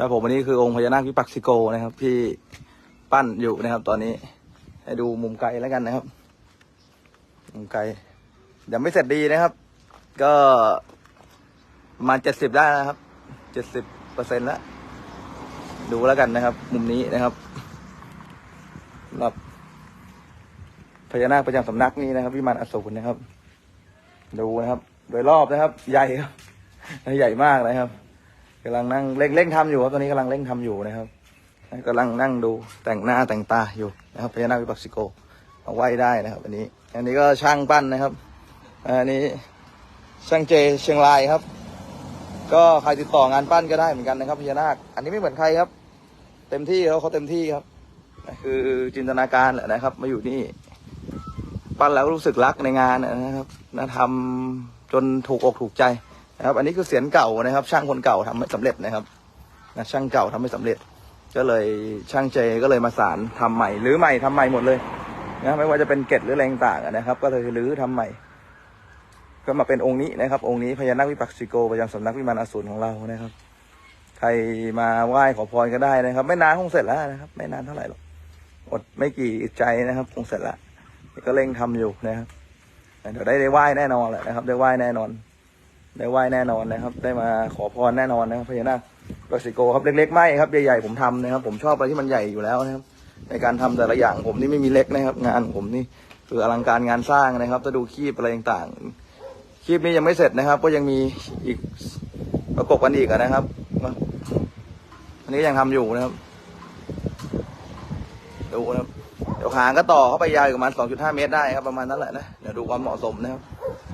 ครับผมวันนี้คือองค์พญานาควิปัสสิโกนะครับ ที่ปั้นอยู่นะครับ ตอนนี้ ให้ดูมุมไกลแล้วกันนะครับ มุมไกลยังไม่เสร็จดีนะครับ ก็มาเจ็ดสิบได้นะครับเจ็ดสิบเปอร์เซ็นต์แล้วดูแล้วกันนะครับ มุมนี้นะครับสำหรับพญานาคประจำสำนักนี้นะครับวิมานอสูรนะครับ ดูนะครับ โดยรอบนะครับ ใหญ่ครับใหญ่มากนะครับ กำลังนั่งเร่งเร่งทำอยู่ครับตอนนี้กำลังเร่งทำอยู่นะครับกำลังนั่งดูแต่งหน้าแต่งตาอยู่นะครับพญานาควิปัสสิโกเอาไว้ได้นะครับ อันนี้ อันนี้ก็ช่างปั้นนะครับอันนี้ช่างเจเชียงรายครับ ก็ใครติดต่องานปั้นก็ได้เหมือนกันนะครับพญานาคอันนี้ไม่เหมือนใครครับ เต็มที่เขาเขาเต็มที่ครับ คือจินตนาการแหละนะครับ มาอยู่นี่ปั้นแล้วรู้สึกรักในงานนะครับนะทำจนถูกอกถูกใจ นะครับ อันนี้คือเสียนเก่านะครับ ช่างคนเก่าทำไม่สำเร็จนะครับนะช่างเก่าทำไม่สำเร็จ ก็เลยช่างเจก็เลยมาสารทำใหม่หรือใหม่ทำใหม่หมดเลยนะไม่ว่าจะเป็นเกล็ดหรืออะไรต่างๆนะครับ ก็เลยรื้อทำใหม่ ก็มาเป็นองค์นี้นะครับ องค์นี้พญานาควิปัสสิโกประจำสำนักวิมานอสูรของเรานะครับ ใครมาไหว้ขอพรก็ได้นะครับ ไม่นานคงเสร็จแล้วนะครับ ไม่นานเท่าไหร่หรอกอดไม่กี่ใจนะครับ คงเสร็จแล้วก็เร่งทำอยู่นะครับเดี๋ยวได้ได้ไหว้แน่นอนแหละนะครับ ได้ไหว้แน่นอน ได้ไหว้แน่นอนนะครับ ได้มาขอพรแน่นอนนะครับพญานาควิปัสสิโกครับเล็กๆไม่ครับใหญ่ๆผมทำนะครับ ผมชอบอะไรที่มันใหญ่อยู่แล้วนะครับ ในการทำแต่ละอย่างผมนี่ไม่มีเล็กนะครับ งานผมนี่คืออลังการงานสร้างนะครับถ้าดูคีบอะไรต่างๆคลิปนี้ยังไม่เสร็จนะครับ ก็ยังมีอีกประกบกันอีกนะครับอันนี้ยังทำอยู่นะครับ ดูนะครับเดี๋ยวหางก็ต่อเข้าไปยาวประมาณ 2.5 เมตรได้ครับประมาณนั้นแหละนะเดี๋ยวดูความเหมาะสมนะครับ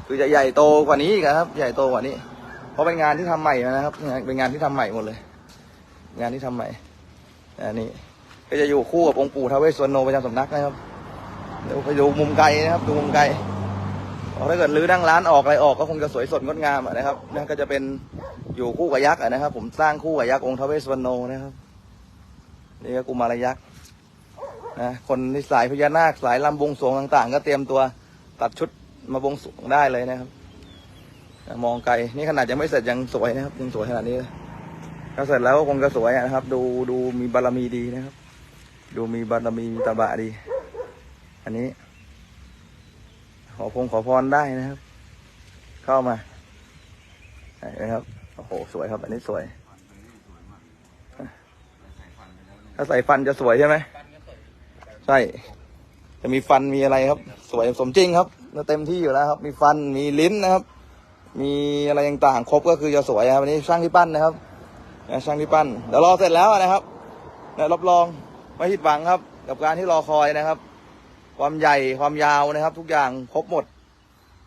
คือจะใหญ่โตกว่านี้อีกนะครับ ใหญ่โตกว่านี้ เพราะเป็นงานที่ทำใหม่นะครับ เป็นงานที่ทำใหม่หมดเลย งานที่ทำใหม่อันนี้ก็จะอยู่คู่กับองค์ปู่ทาวเวสสวรโนประจำสำนักนะครับเดี๋ยวไปดูมุมไกลนะครับ ดูมุมไกลถ้าเกิดรื้อนั่งร้านออกอะไรออกก็คงจะสวยสดงดงามนะครับนั่นก็จะเป็นอยู่คู่กับยักษ์นะครับ ผมสร้างคู่กับยักษ์องค์ทาวเวสสวรโนนะครับนี่ก็กุมารยักษ์นะคนที่สายพญานาคสายลำบวงสวงต่าง ๆ ก็เตรียมตัวตัดชุด มาบวงสรวงได้เลยนะครับ มองไกลนี่ขนาดยังไม่เสร็จยังสวยนะครับยังสวยขนาดนี้เลยถ้าเสร็จแล้วก็คงจะสวยนะครับ ดูดูมีบารมีดีนะครับ ดูมีบารมีมีตาบะดี อันนี้ ขอพงขอพรได้นะครับ เข้ามาไหนะครับโอ้โหสวยครับ อันนี้สวย ถ้าใส่ฟันจะสวยใช่ไหมใช่ จะมีฟันมีอะไรครับ สวยสมจริงครับ เต็มที่อยู่แล้วครับ มีฟันมีลิ้นนะครับ มีอะไรต่างๆครบก็คือจะสวยครับอันนี้ช่างที่ปั้นนะครับนะช่างที่ปั้นเดี๋ยวรอเสร็จแล้วนะครับนะรับรองไม่ผิดหวังครับ กับการที่รอคอยนะครับ ความใหญ่ความยาวนะครับ ทุกอย่างครบหมด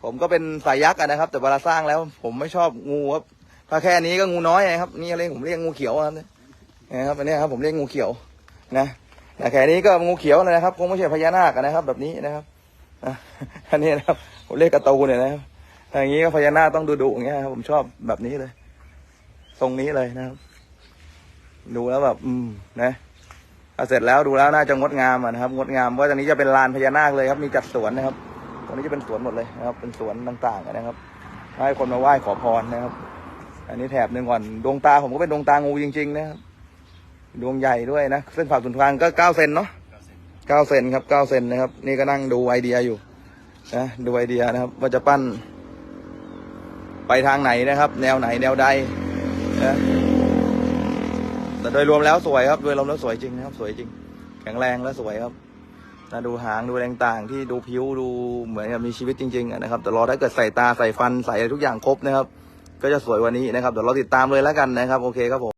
ผมก็เป็นสายยักษ์นะครับ แต่เวลาสร้างแล้ว ผมไม่ชอบงูครับถ้าแค่นี้ก็งูน้อยนะครับ นี่เรียกผมเรียกงูเขียวครับเนี่ยนะครับอันนี้ครับผมเรียกงูเขียวนะแต่แค่นี้ก็งูเขียวเลยนะครับ คงไม่ใช่พญานาคนะครับ แบบนี้นะครับ อันนี้นะครับผมเรียกกระตูเนี่ยนะครับอย่างนี้ก็พญานาคต้องดูดุอย่างเงี้ยครับผมชอบแบบนี้เลย ทรงนี้เลยนะครับ ดูแล้วแบบ อืม นะถ้าเสร็จแล้วดูแล้วน่าจะงดงามอะนะครับ งดงามเพราะตอนนี้จะเป็นลานพญานาคเลยครับมีจัดสวนนะครับตรงนี้จะเป็นสวนหมดเลยนะครับ เป็นสวนต่างๆนะครับให้คนมาไหว้ขอพรนะครับ อันนี้แถบหนึ่งก่อนดวงตาผมก็เป็นดวงตางูจริง ๆ นะครับ ดวงใหญ่ด้วยนะเส้นผ่าศูนย์กลางก็เก้าเซนเนาะ เก้าเซนครับเก้าเซนนะครับ นี่ก็นั่งดูไอเดียอยู่นะดูไอเดียนะครับ ว่าจะปั้น ไปทางไหนนะครับ แนวไหนแนวใดนะแต่โดยรวมแล้วสวยครับโดยรวมแล้วสวยจริงนะครับ สวยจริง แข็งแรงและสวยครับนะดูหางดูแรงต่างที่ดูผิวดูเหมือนกับมีชีวิตจริงๆนะครับ แต่รอถ้าเกิดใส่ตาใส่ฟันใส่ทุกอย่างครบนะครับ ก็จะสวยกวันนี้นะครับเดี๋ยวเราติดตามเลยแล้วกันนะครับ โอเคครับผม